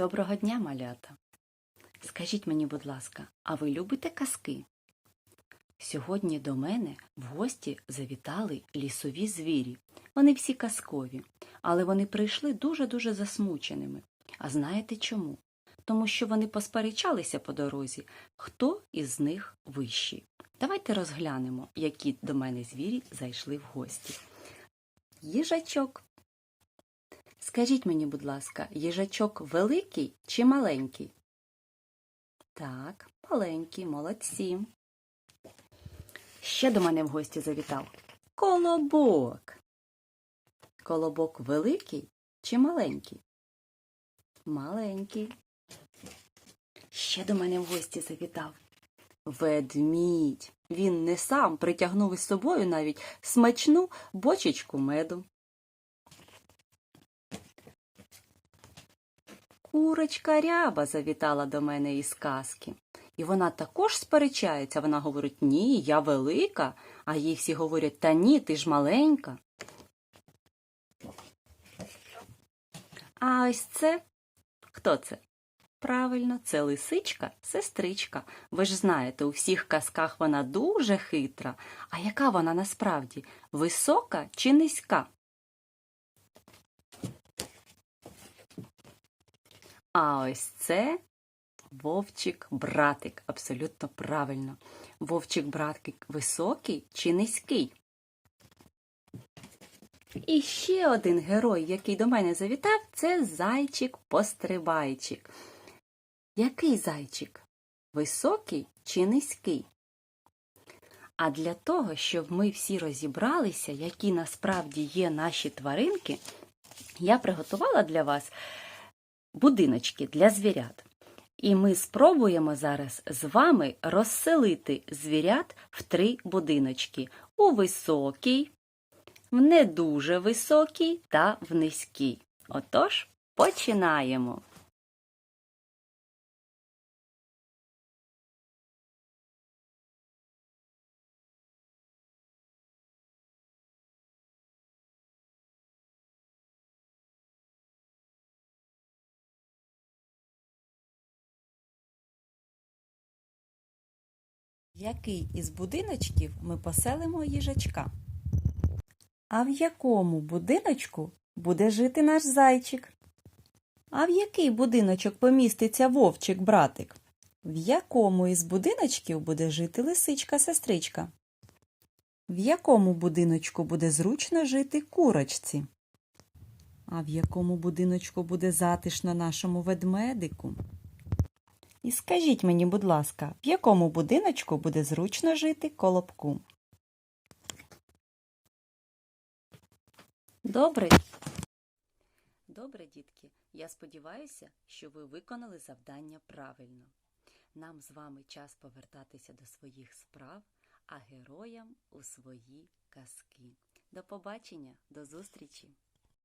Доброго дня, малята. Скажіть мені, будь ласка, а ви любите казки? Сьогодні до мене в гості завітали лісові звірі. Вони всі казкові, але вони прийшли дуже-дуже засмученими. А знаєте чому? Тому що вони посперечалися по дорозі, хто із них вищий. Давайте розглянемо, які до мене звірі зайшли в гості. Їжачок. Скажіть мені, будь ласка, їжачок великий чи маленький? Так, маленький, молодці. Ще до мене в гості завітав. Колобок. Колобок великий чи маленький? Маленький. Ще до мене в гості завітав. Ведмідь. Він не сам притягнув із собою навіть смачну бочечку меду. Курочка ряба завітала до мене із казки. І вона також сперечається. Вона говорить, ні, я велика, а їй всі говорять, та ні, ти ж маленька. А ось це хто це? Правильно, це лисичка, сестричка. Ви ж знаєте, у всіх казках вона дуже хитра. А яка вона насправді? Висока чи низька? А ось це вовчик-братик. Абсолютно правильно. Вовчик-братик високий чи низький? І ще один герой, який до мене завітав, це зайчик-пострибайчик. Який зайчик? Високий чи низький? А для того, щоб ми всі розібралися, які насправді є наші тваринки, я приготувала для вас будиночки для звірят. І ми спробуємо зараз з вами розселити звірят в три будиночки у високий, в не дуже високий та в низький. Отож, починаємо. Який із будиночків ми поселимо їжачка? А в якому будиночку буде жити наш зайчик? А в який будиночок поміститься вовчик-братик? В якому із будиночків буде жити лисичка-сестричка? В якому будиночку буде зручно жити курочці? А в якому будиночку буде затишно нашому ведмедику? І скажіть мені, будь ласка, в якому будиночку буде зручно жити колобку? Добре. Добре, дітки. Я сподіваюся, що ви виконали завдання правильно. Нам з вами час повертатися до своїх справ, а героям у свої казки. До побачення, до зустрічі!